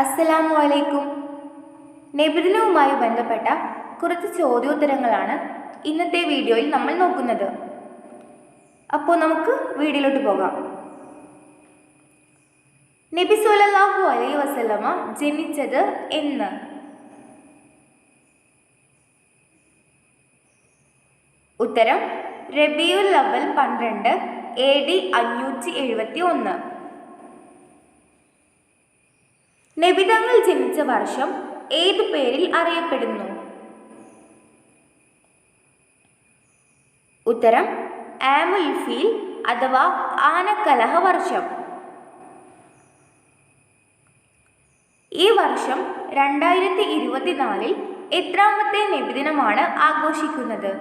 അസ്സലാമു അലൈക്കും നിബിദിനവുമായി ബന്ധപ്പെട്ട കുറച്ച് ചോദ്യോത്തരങ്ങളാണ് ഇന്നത്തെ വീഡിയോയിൽ നമ്മൾ നോക്കുന്നത്. അപ്പോൾ നമുക്ക് വീഡിയോയിലോട്ട് പോകാം. നബി സല്ലല്ലാഹു അലൈ വസല്ലമ ജനിച്ചത് എന്ന്. ഉത്തരം റബിയുൽ അവൽ പന്ത്രണ്ട് എ ഡി അഞ്ഞൂറ്റി എഴുപത്തി ഒന്ന്. നബിതങ്ങൾ ജനിച്ച വർഷം ഏതു പേരിൽ അറിയപ്പെടുന്നു? ഉത്തരം ആമുൽ ഫീൽ അഥവാ ആനക്കലഹ വർഷം. ഈ വർഷം രണ്ടായിരത്തി ഇരുപത്തിനാലിൽ എത്രാമത്തെ നബിദിനമാണ് ആഘോഷിക്കുന്നത്?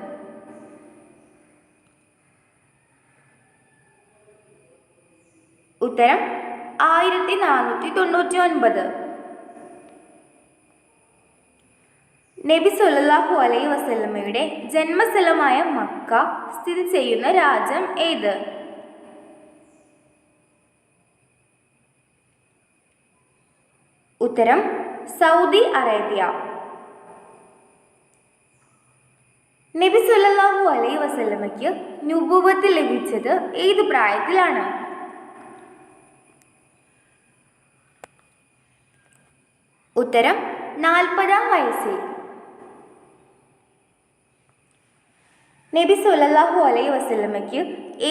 ഉത്തരം ആയിരത്തി നാനൂറ്റി തൊണ്ണൂറ്റി ഒൻപത് നബി സുല്ലാഹു അലൈ വസല്ലമയുടെ ജന്മസ്ഥലമായ മക്ക സ്ഥിതി ചെയ്യുന്ന രാജ്യം ഏത്? ഉത്തരം സൗദി അറേബ്യ. നബി സുല്ലാഹു അലൈ വസല്ലമ്മയ്ക്ക് നുബുവത്ത് ലഭിച്ചത് ഏത് പ്രായത്തിലാണ്? ഉത്തരം നാൽപ്പതാം വയസ്സിൽ. നബി സുലല്ലാഹു അലൈ വസല്ലമയ്ക്ക്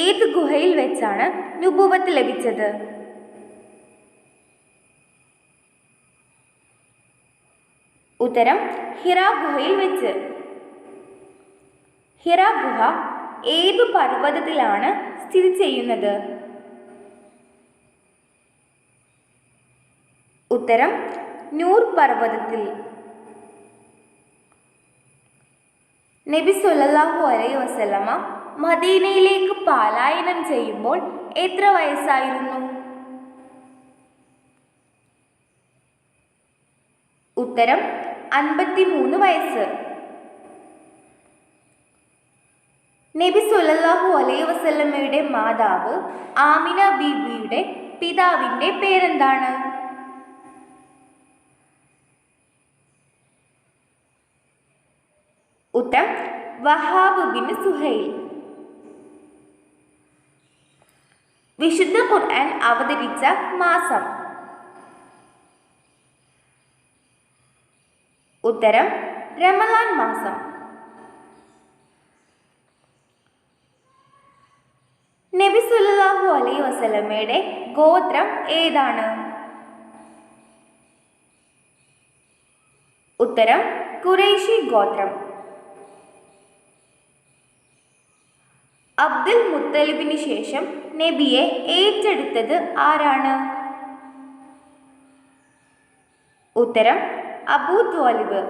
ഏത് ഗുഹയിൽ വെച്ചാണ് നുപൂപത്ത് ലഭിച്ചത്? ഉത്തരം ഹിറ ഗുഹയിൽ വെച്ച്. ഹിറ ഗുഹ ഏത് പർവതത്തിലാണ് സ്ഥിതി ചെയ്യുന്നത്? ഉത്തരം നൂർ പർവതത്തിൽ. നബി സല്ലല്ലാഹു അലൈ വസല്ലമ മദീനയിലേക്ക് പാലായനം ചെയ്യുമ്പോൾ എത്ര വയസ്സായിരുന്നു? ഉത്തരം അൻപത്തിമൂന്ന് വയസ്സ്. നബി സല്ലല്ലാഹു അലൈ വസല്ലമ്മയുടെ മാതാവ് ആമിന ബീബിയുടെ പിതാവിന്റെ പേരെന്താണ്? ഉത്തരം വഹാബ് ബിൻ സുഹൈൽ. വിശുദ്ധ ഖുർആൻ അവതരിച്ച മാസം. ഉത്തരം റമലാൻ മാസം. നബി സുല്ലാഹു അലൈഹി വസല്ലമയുടെ ഗോത്രം ഏതാണ്? ഉത്തരം ഖുറൈശി ഗോത്രം. അബ്ദുൽ മുത്തലിബിന് ശേഷം നബിയെ ഏറ്റെടുത്തത് ആരാണ്? ഉത്തരം അബൂ ത്വാലിബ്.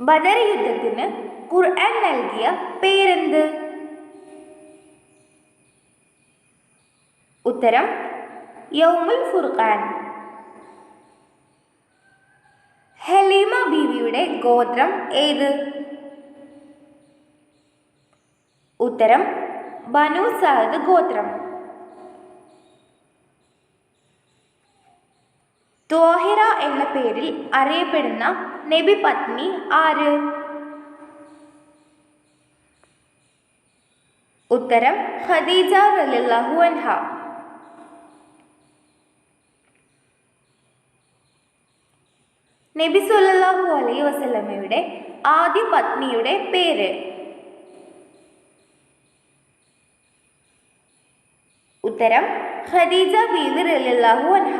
ബദർ യുദ്ധത്തിന് ഖുർആൻ നൽകിയ പേരെന്ത്? ഉത്തരം യൗമുൽ ഫുർഖാൻ. ഹലീമ ബീവിയുടെ ഗോത്രം ഏത്? ഉത്തരം ബനു സഹദ് ഗോത്രം. ത്വാഹിറ എന്ന പേരിൽ അറിയപ്പെടുന്ന നബി പത്നി ആര്? ഉത്തരം ഖദീജ റളിയല്ലാഹു അൻഹ. നബി സുല്ലാഹു അലൈഹി വസല്ലമയുടെ ആദ്യ പത്നിയുടെ പേര്. ഉത്തരം ഖദീജ ബീവി റലിയല്ലാഹു അൻഹ.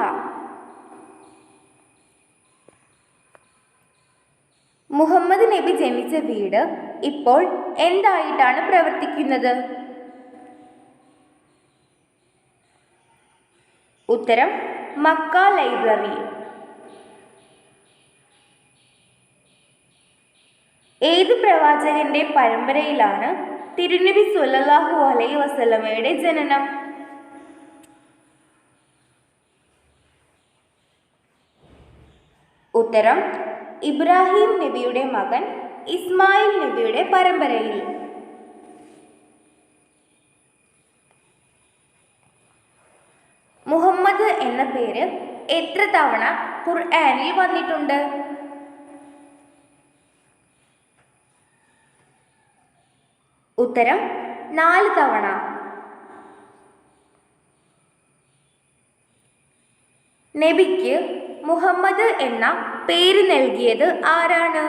മുഹമ്മദ് നബി ജനിച്ച വീട് ഇപ്പോൾ എന്തായിട്ടാണ് പ്രവർത്തിക്കുന്നത്? ഉത്തരം മക്ക ലൈബ്രറി. ഏത് പ്രവാചകന്റെ പരമ്പരയിലാണ് തിരുനബി സുല്ലാഹു അലൈ വസലമയുടെ ജനനം? ഉത്തരം ഇബ്രാഹിം നബിയുടെ മകൻ ഇസ്മായിൽ നബിയുടെ പരമ്പരയിൽ. മുഹമ്മദ് എന്ന പേര് എത്ര തവണ ഖുർആനിൽ വന്നിട്ടുണ്ട്? ഉത്തരം നാല് തവണ. നബിക്ക് മുഹമ്മദ് എന്ന പേര് നൽകിയത് ആരാണ്?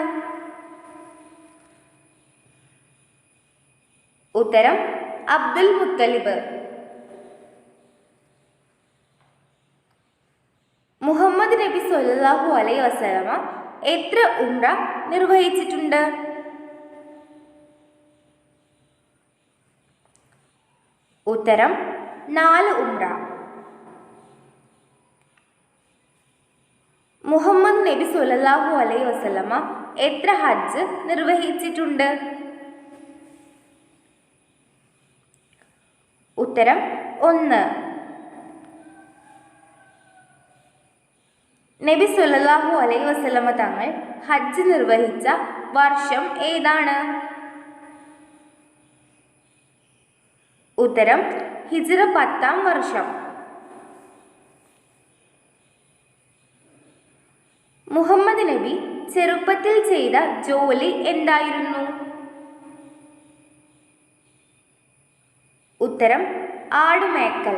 ഉത്തരം അബ്ദുൽ മുത്തലിബ്. മുഹമ്മദ് നബി സൊല്ലാഹു അലൈ വസലമ എത്ര ഉംറ നിർവഹിച്ചിട്ടുണ്ട്? ഉത്തരം നാല് ഉംറ. മുഹമ്മദ് നബി സുലല്ലാഹു അലൈഹി വസല്ലമ എത്ര ഹജ്ജ് നിർവഹിച്ചിട്ടുണ്ട്? ഉത്തരം ഒന്ന്. നബി സുലല്ലാഹു അലൈഹി വസല്ലമ തങ്ങൾ ഹജ്ജ് നിർവഹിച്ച വർഷം ഏതാണ്? ഉത്തരം ഹിജ്റ പത്താം വർഷം മുഹമ്മദ് നബി ചെറുപ്പത്തിൽ ചെയ്ത ജോലി എന്തായിരുന്നു? ഉത്തരം ആടുമേക്കൽ.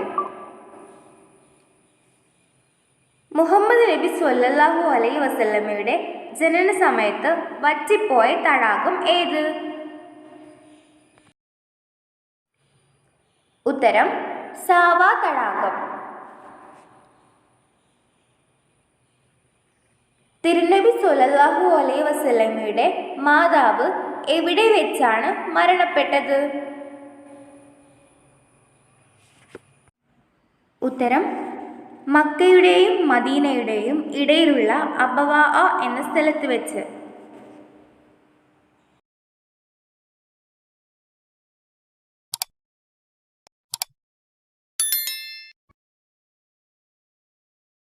മുഹമ്മദ് നബി സ്വല്ലല്ലാഹു അലൈഹി വസല്ലമയുടെ ജനന സമയത്ത് വറ്റിപ്പോയ തടാകം ഏത്? ഉത്തരം സാവാ തടാകം. തിരുനബി സ്വല്ലല്ലാഹു അലൈ വസല്ലമയുടെ മാതാവ് എവിടെ വെച്ചാണ് മരണപ്പെട്ടത്? ഉത്തരം മക്കയുടെയും മദീനയുടെയും ഇടയിലുള്ള അബവാ എന്ന സ്ഥലത്ത് വെച്ച്.